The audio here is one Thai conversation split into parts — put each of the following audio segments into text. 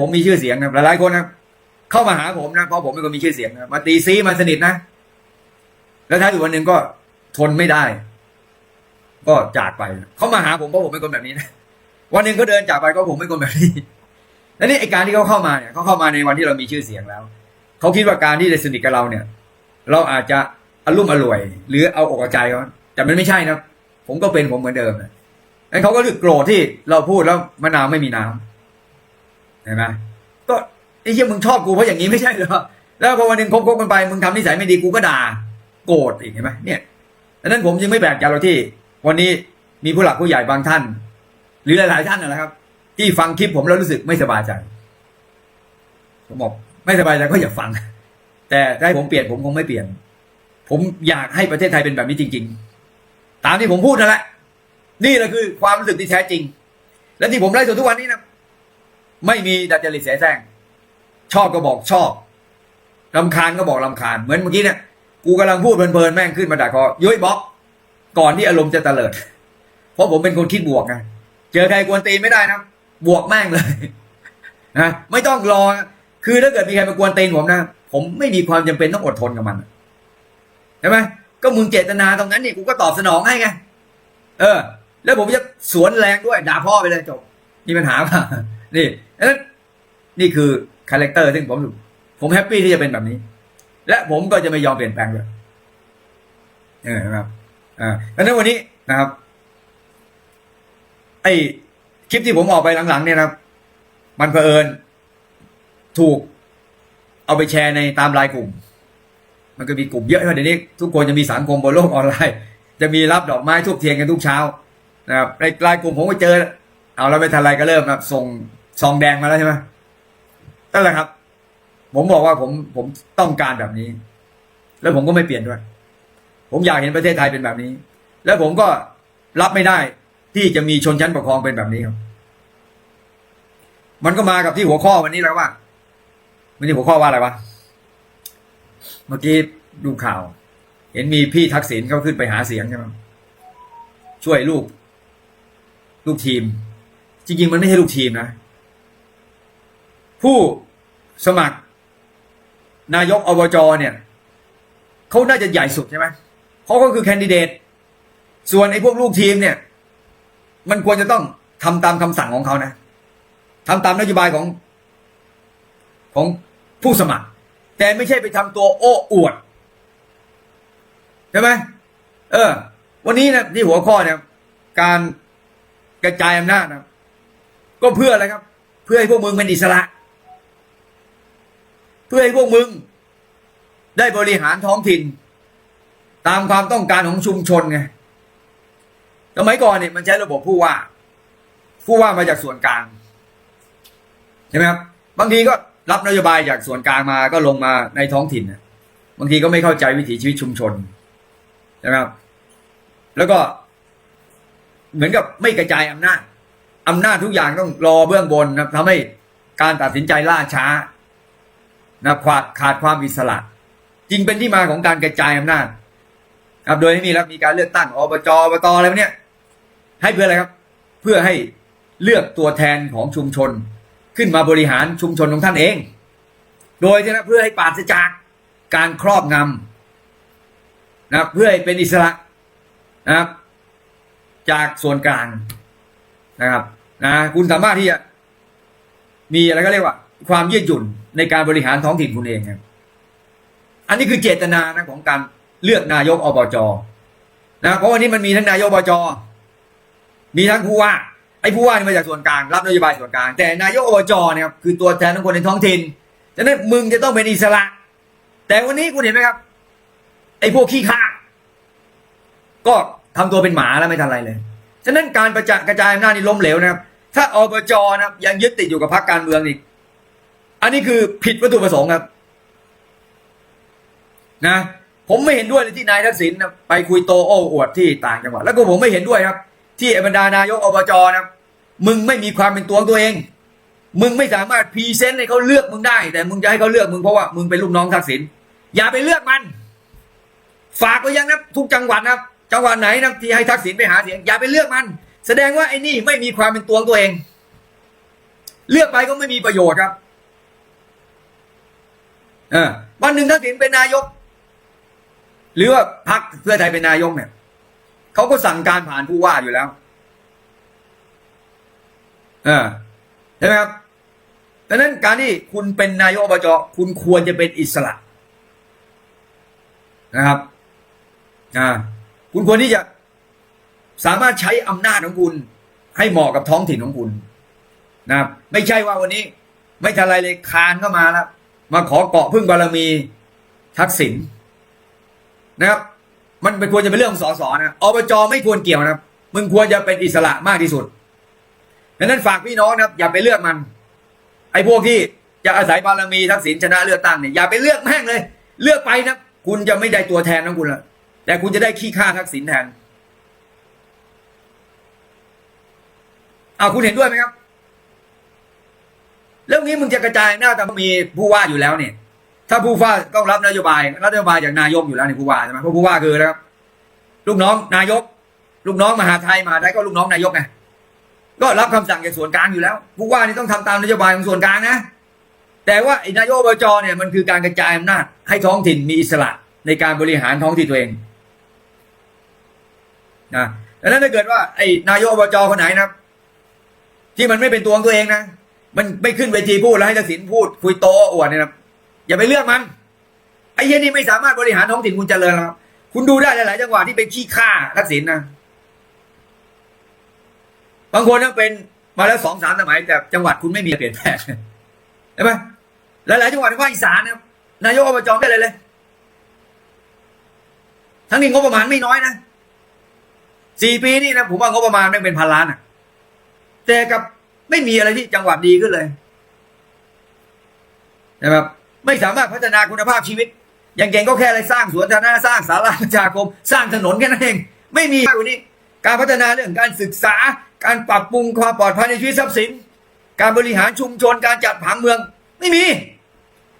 ผมมีชื่อเสียงนะหลายๆคนนะเข้ามาหาผมนะเพราะผมเป็นคนมีชื่อเสียงนะมาตีซีมาสนิทนะแล้วท้ายสุดวันหนึ่งก็ทนไม่ได้ ก็จากไปเขามาหาผมเพราะผมเป็นคนแบบนี้นะวันหนึ่งเขาเดินจากไปก็ผมเป็นคนแบบนี้แล้วนี่ไอการที่เขาเข้ามาเนี่ยเขาเข้ามาในวันที่เรามีชื่อเสียงแล้วเขาคิดว่าการที่จะสนิทกับเราเนี่ย เราอาจจะอารมุ่มอร่วย หรือเอาอกเอาใจเขาแต่มันไม่ใช่นะผมก็เป็นผมเหมือนเดิมนะไอ้เขาก็รู้โกรธที่เราพูดแล้วมะนาวไม่มีน้ำ เห็นไหมก็ไอ้เหี้ยมึงชอบกูเพราะอย่างนี้ไม่ใช่เหรอแล้วพอวันหนึ่งคบๆกันไปมึงทำนิสัยไม่ดีกูก็ด่า โกรธอีกเห็นไหมเนี่ยดังนั้นผมยังไม่แปลกใจเราที่ วันนี้มีผู้หลักผู้ใหญ่บางท่าน หรือหลาย ๆ ท่านนะครับ ที่ฟังคลิปผมแล้วรู้สึกไม่สบายใจผมบอกไม่สบายใจก็อย่าฟัง แต่ถ้าให้ผมเปลี่ยนผมคงไม่เปลี่ยน ผมอยากให้ประเทศไทยเป็นแบบนี้จริง ๆ ตามที่ผมพูดนั่นแหละนี่แหละคือความรู้สึกที่แท้จริง และที่ผมไล่สดทุกวันนี้นะ ไม่มีดัดจริตเสียแซงชอบก็บอกชอบลำคาญก็บอกลำคาญ เหมือนเมื่อกี้เนี่ย กูกำลังพูดเพลินๆแม่งขึ้นมาด่าคอยุ้ยบล็อก ก่อนที่อารมณ์จะเตลิด เพราะผมเป็นคนคิดบวกไงเจอใครกวนตีนไม่ได้นะ บวกแม่งเลยนะไม่ต้องรอ คือถ้าเกิดมีใครมากวนตีนผมนะ ผมไม่มีความจำเป็นต้องอดทนกับมันใช่ไหมก็มึงเจตนาตรงนั้นนี่กูก็ตอบสนองให้ไงเออ แล้วผมจะสวนแรงด้วยด่าพ่อไปเลยจบมีปัญหาป่ะ นี่นั้นนี่คือคาแรคเตอร์ซึ่งผมผมแฮปปี้ที่จะเป็นแบบนี้ และผมก็จะไม่ยอมเปลี่ยนแปลงเลยเออนะครับอ่าดังนั้นวันนี้นะครับ ไอ้คลิปที่ผมออกไปหลังๆ เนี่ยนะครับ มันเผอิญถูกเอาไปแชร์ในตามไลน์กลุ่ม มันก็มีกลุ่มเยอะเดี๋ยวนี้ ทุกคนจะมีสังคมบนโลกออนไลน์ จะมีรับดอกไม้ทุบเทียนกันทุกเช้านะครับในไลน์กลุ่มผมก็เจอ เอาแล้วไม่ทันไรก็เริ่มนะครับส่ง ซองแดงมาแล้วใช่ไหมนั่นแหละครับ ผมบอกว่าผมผมต้องการแบบนี้ แล้วผมก็ไม่เปลี่ยนด้วย ผมอยากเห็นประเทศไทยเป็นแบบนี้ แล้วผมก็รับไม่ได้ ที่จะมีชนชั้นปกครองเป็นแบบนี้ครับ มันก็มากับที่หัวข้อวันนี้แล้วว่าวันนี้หัวข้อว่าอะไรวะเมื่อกี้ดูข่าว เห็นมีพี่ทักษิณเขาขึ้นไปหาเสียงใช่ไหมช่วยลูก ลูกทีม จริงๆมันไม่ใช่ลูกทีมนะ ผู้สมัคร นายกอบจเนี่ยเขาน่าจะใหญ่สุดใช่ไหมเขาก็คือแคนดิเดต ส่วนไอ้พวกลูกทีมเนี่ย มันควรจะต้องทำตามคำสั่งของเขานะทำตามนโยบายของ ของผู้สมัคร แต่ไม่ใช่ไปทำตัวโอ้อวดใช่ไหมเออ วันนี้นะที่หัวข้อเนี่ย การกระจายอำนาจนะก็เพื่ออะไรครับ เพื่อให้พวกมึงเป็นอิสระ เพื่อให้พวกมึง ได้บริหารท้องถิ่น ตามความต้องการของชุมชนไงสมัยก่อนเนี่ยมันใช้ระบบผู้ว่า ผู้ว่ามาจากส่วนกลางใช่ไหมครับบางทีก็รับนโยบายจากส่วนกลางมาก็ลงมาในท้องถิ่นบางทีก็ไม่เข้าใจวิถีชีวิตชุมชนใช่ไหมครับแล้วก็ เหมือนกับไม่กระจายอำนาจอำนาจทุกอย่างต้องรอเบื้องบนนะครับทำให้การตัดสินใจล่าช้า นะขาดขาดความอิสระ จริงเป็นที่มาของการกระจายอำนาจครับโดยไม่มีแล้วมีการเลือกตั้งอบจอบตอะไรพวกเนี้ยให้เพื่ออะไรครับ เพื่อให้เลือกตัวแทนของชุมชน ขึ้นมาบริหารชุมชนของท่านเอง โดยที่นะเพื่อให้ปราศจากการครอบงำนะเพื่อให้เป็นอิสระนะครับ จากส่วนกลางนะครับ นะ คุณสามารถที่จะมีอะไรก็เรียกว่า ความยืดหยุ่นในการบริหารท้องถิ่นคุณเองครับอันนี้คือเจตนานะของการเลือกนายกอบจนะเพราะวันนี้มันมีทั้งนายกอบจมีทั้งผู้ว่าไอ้ผู้ว่านี่มาจากส่วนกลางรับนโยบายส่วนกลางแต่นายกอบจเนี่ยครับคือตัวแทนของคนในท้องถิ่นฉะนั้นมึงจะต้องเป็นอิสระ แต่วันนี้คุณเห็นไหมครับ ไอ้พวกขี้ข้าก็ทำตัวเป็นหมาแล้วไม่ทันไรเลยฉะนั้นการประจักกระจายอำนาจนี่ล้มเหลวนะครับ ถ้าอบจนะครับยังยึดติดอยู่กับพรรคการเมืองอีก อันนี้คือผิดวัตถุประสงค์ครับ นะ ผมไม่เห็นด้วยเลยที่นายทักษิณนะไปคุยโตโอ้อวดที่ต่างจังหวัดแล้วก็ผมไม่เห็นด้วยครับ ที่บรรดานายกอบจนะมึงไม่มีความเป็นตัวของตัวเอง มึงไม่สามารถพรีเซนต์ให้เขาเลือกมึงได้ แต่มึงจะให้เขาเลือกมึงเพราะว่ามึงเป็นลูกน้องทักษิณอย่าไปเลือกมัน ฝากไปยังนะทุกจังหวัดนะจังหวัดไหนนะที่ให้ทักษิณไปหาเสียงอย่าไปเลือกมัน แสดงว่าไอ้นี่ไม่มีความเป็นตัวของตัวเอง เลือกไปก็ไม่มีประโยชน์ครับ เออวันหนึ่งทักษิณเป็นนายก หรือว่าพรรคเพื่อไทยเป็นนายกเนี่ยเขาก็สั่งการผ่านผู้ว่าอยู่แล้วเออใช่ไหมครับดังนั้นการที่คุณเป็นนายกอบจคุณควรจะเป็นอิสระ นะครับอ่าคุณควรที่จะสามารถใช้อำนาจของคุณให้เหมาะกับท้องถิ่นของคุณนะครับ ไม่ใช่ว่าวันนี้ ไม่ทันไรเลยคานเข้ามาแล้ว มาขอเกาะพึ่งบารมีทักษิณนะครับ มันเป็นควรจะเป็นเรื่องของสสนะอบจไม่ควรเกี่ยวนะครับ มึงควรจะเป็นอิสระมากที่สุดดังนั้นฝากพี่น้องนะครับ อย่าไปเลือกมัน ไอ้พวกที่จะอาศัยบารมีทักษิณชนะเลือกตั้งเนี่ยอย่าไปเลือกแม่งเลย เลือกไปนะคุณจะไม่ได้ตัวแทนของคุณละแต่คุณจะได้ขี้ข้าทักษิณแทนเอาคุณเห็นด้วยไหมครับ แล้วงี้มึงจะกระจายหน้าแต่มีผู้ว่าอยู่แล้วเนี่ยถ้าผู้ว่าต้องรับนโยบายรับนโยบายจากนายกอยู่แล้วเนี่ยผู้ว่าใช่ไหมเพราะผู้ว่าคือนะครับ ลูกน้องนายก ลูกน้องมหาไทยมหาไทยก็ลูกน้องนายกไงก็รับคำสั่งจากส่วนกลางอยู่แล้ว ผู้ว่านี่ต้องทำตามนโยบายของส่วนกลางนะ แต่ว่าอนายกอบจเนี่ยมันคือการกระจายอำนาจให้ท้องถิ่นมีอิสระในการบริหารท้องถิ่นตัวเองนะดังนั้นถ้าเกิดว่าไอ้นายกอบจคนไหนนะ ที่มันไม่เป็นตัวของตัวเองนะ มันไม่ขึ้นเวทีพูดแล้วให้ทักษิณพูด คุยโตอวดเนี่ยนะอย่าไปเลือกมันไอ้เหี้ยนี่ไม่สามารถบริหารท้องถิ่นคุณเจริญแล้วคุณดูได้หลาย ๆ จังหวัดที่เป็นขี้ข้าทักษิณนะบางคนนะเป็นมาแล้วสองสามสมัยแต่จังหวัดคุณไม่มีเปลี่ยนแปลงใช่ไหมหลาย ๆ จังหวัดในภาคอีสานนะนายกอบจไม่ได้เลยเลย ทั้งนี้งบประมาณไม่น้อยนะสี่ปีนี่นะผมว่างบประมาณไม่งเป็นพันล้านอะ แต่กับ ไม่มีอะไรที่จังหวัดดีขึ้นเลยนะครับไม่สามารถพัฒนาคุณภาพชีวิต อย่างเก่งก็แค่อะไรสร้างสวนสาธารณะสร้างศาลาประชาคม สร้างถนนแค่นั้นเอง ไม่มีมากกว่นี้ การพัฒนาเรื่องการศึกษา การปรับปรุงความปลอดภัยในชีวิตทรัพย์สิน การบริหารชุมชนการจัดผังเมือง ไม่มี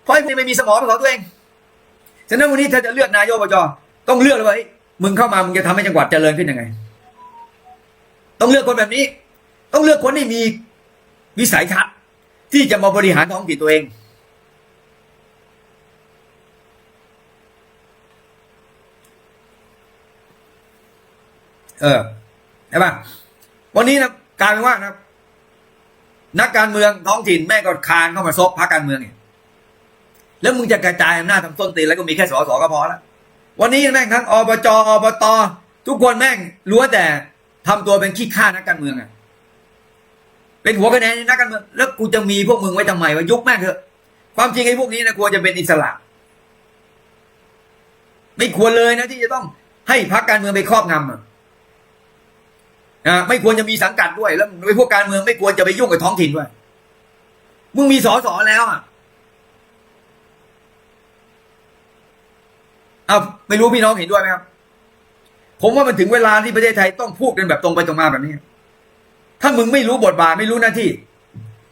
เพราะไอ้พวกนี้ไม่มีสมองของตัวเองฉะนั้นวันนี้ถ้าจะเลือกนายกอบจต้องเลือกเลยว่าเฮ้ยมึงเข้ามามึงจะทำให้จังหวัดเจริญขึ้นยังไง ต้องเลือกคนแบบนี้ ต้องเลือกคนที่มี วิสัยทัศน์ที่จะมาบริหารท้องถิ่นตัวเอง เออใช่ปะวันนี้นะกลายเป็นว่านะนักการเมืองท้องถิ่นแม่ก็คานเข้ามาซบพรรคการเมืองเนี่ยแล้วมึงจะกระจายอำนาจทำต้นตีนแล้วก็มีแค่สสก็พอล้ววันนี้แม่งทั้งอบจอบตทุกคนแม่งล้วนแต่ทำตัวเป็นขี้ข้านักการเมืองอะ เป็นหัวคะแนนในนักการเมืองแล้วกูจะมีพวกมึงไว้ทำไมวะยุบแม่เถอะ ความจริงไอ้พวกนี้นะควรจะเป็นอิสระ ไม่ควรเลยนะที่จะต้องให้พรรคการเมืองไปครอบงำอะอ่าไม่ควรจะมีสังกัดด้วยแล้วไอ้พวกการเมืองไม่ควรจะไปยุ่งกับท้องถิ่นด้วยมึงมีสอสอแล้วอะเอาไม่รู้พี่น้องเห็นด้วยไหมครับ ผมว่ามันถึงเวลาที่ประเทศไทยต้องพูดกันแบบตรงไปตรงมาแบบนี้ ถ้ามึงไม่รู้บทบาทไม่รู้หน้าที่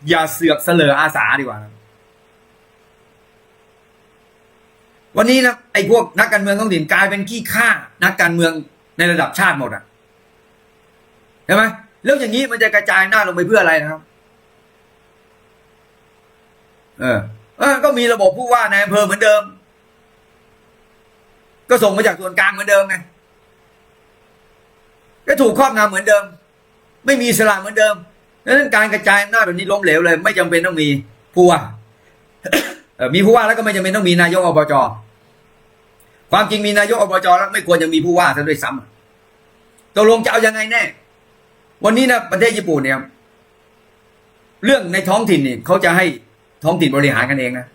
อย่าเสือกเสลออาสาดีกว่านะวันนี้นะไอ้พวกนักการเมืองท้องถิ่นกลายเป็นขี้ข้านักการเมืองในระดับชาติหมดอะใช่ไหมแล้วอย่างนี้มันจะกระจายหน้าลงไปเพื่ออะไรนะครับ เออเออก็มีระบบผู้ว่าในอำเภอเหมือนเดิม ก็ส่งมาจากส่วนกลางเหมือนเดิมไงก็ถูกครอบงำเหมือนเดิม ไม่มีอิสระเหมือนเดิมดังนั้นการกระจายอำนาจแบบนี้ล้มเหลวเลย ไม่จำเป็นต้องมีผู้ว่ามีผู้ว่าแล้วก็ไม่จำเป็นต้องมีนายกอบจความจริงมีนายกอบจแล้วไม่ควรจะมีผู้ว่าซะด้วยซ้ำตกลงจะเอายังไงแน่ วันนี้นะประเทศญี่ปุ่นเนี่ย เรื่องในท้องถิ่นนี่เขาจะให้ท้องถิ่นบริหารกันเองนะ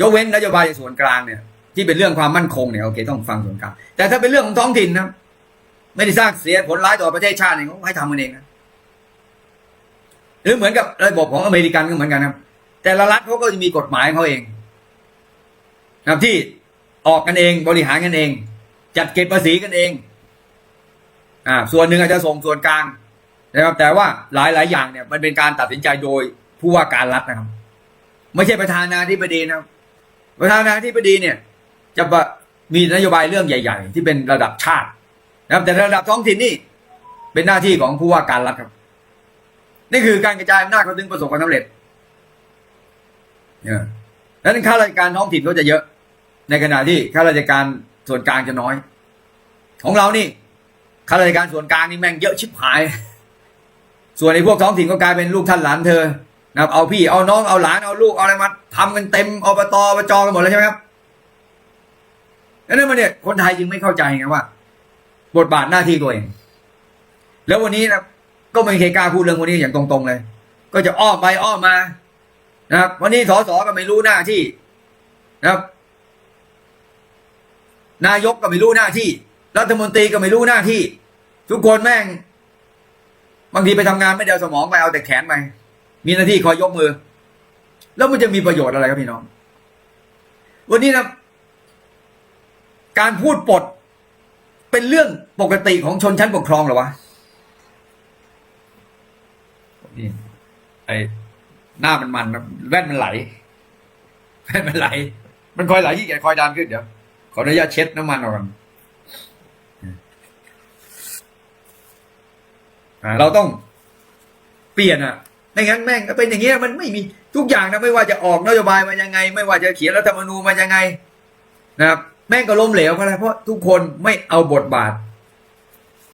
ยกเว้นนโยบายส่วนกลางเนี่ย ที่เป็นเรื่องความมั่นคงเนี่ยโอเคต้องฟังส่วนกลางแต่ถ้าเป็นเรื่องของท้องถิ่นนะ ไม่ได้สร้างเสียผลร้ายต่อประเทศชาติเนี่ยเขาให้ทำกันเองนะหรือเหมือนกับระบบของอเมริกันก็เหมือนกันครับ แต่ละรัฐเขาก็จะมีกฎหมายเขาเองนะครับที่ออกกันเองบริหารกันเอง จัดเก็บภาษีกันเอง อ่า ส่วนหนึ่งอาจจะส่งส่วนกลางนะครับ แต่ว่าหลายหลายอย่างเนี่ย มันเป็นการตัดสินใจโดยผู้ว่าการรัฐนะครับ ไม่ใช่ประธานาธิบดีนะครับ ประธานาธิบดีเนี่ย จะมีนโยบายเรื่องใหญ่ ๆ ที่เป็นระดับชาติ นะครับ แต่ระดับท้องถิ่นนี่เป็นหน้าที่ของผู้ว่าการรัฐครับ นี่คือการกระจายอำนาจเขาถึงประสบความสำเร็จเนี่ยดังนั้นข้าราชการท้องถิ่นก็จะเยอะ ในขณะที่ข้าราชการส่วนกลางจะน้อย ของเรานี่ข้าราชการส่วนกลางนี่แม่งเยอะชิบหาย ส่วนไอ้พวกท้องถิ่นก็กลายเป็นลูกท่านหลานเธอนะครับเอาพี่เอาน้องเอาหลานเอาลูกเอาอะไรมาทำกันเต็มอบตอบจกันหมดเลยใช่ไหมครับดังนั้นมันเนี่ยคนไทยจึงไม่เข้าใจไงว่า บทบาทหน้าที่ตัวเอง แล้ววันนี้นะก็ไม่เคยกล้าพูดเรื่องวันนี้อย่างตรง ๆ เลย ก็จะอ้อมไปอ้อมมา นะครับ วันนี้สสก็ไม่รู้หน้าที่นะครับ นายกก็ไม่รู้หน้าที่ รัฐมนตรีก็ไม่รู้หน้าที่ ทุกคนแม่ง บางทีไปทำงานไม่ได้เอาสมองไปเอาแต่แขนไปมีหน้าที่คอยยกมือ แล้วมันจะมีประโยชน์อะไรครับพี่น้อง วันนี้นะการพูดปด เป็นเรื่องปกติของชนชั้นปกครองเหรอวะนี่ไอหน้ามันมันนะแว่นมันไหลแว่นมันไหล มันคอยไหลยี่แกคอยดันขึ้นเดี๋ยวขออนุญาตเช็ดน้ำมันออกก่อนอ่าเราต้องเปลี่ยนอะไม่งั้นแม่งก็เป็นอย่างเงี้ยมันไม่มีทุกอย่างนะไม่ว่าจะออกนโยบายมายังไง ไม่ว่าจะเขียนรัฐธรรมนูญมายังไง นะครับ แม่งก็ล้มเหลวเพราะอะไรเพราะทุกคนไม่เอาบทบาท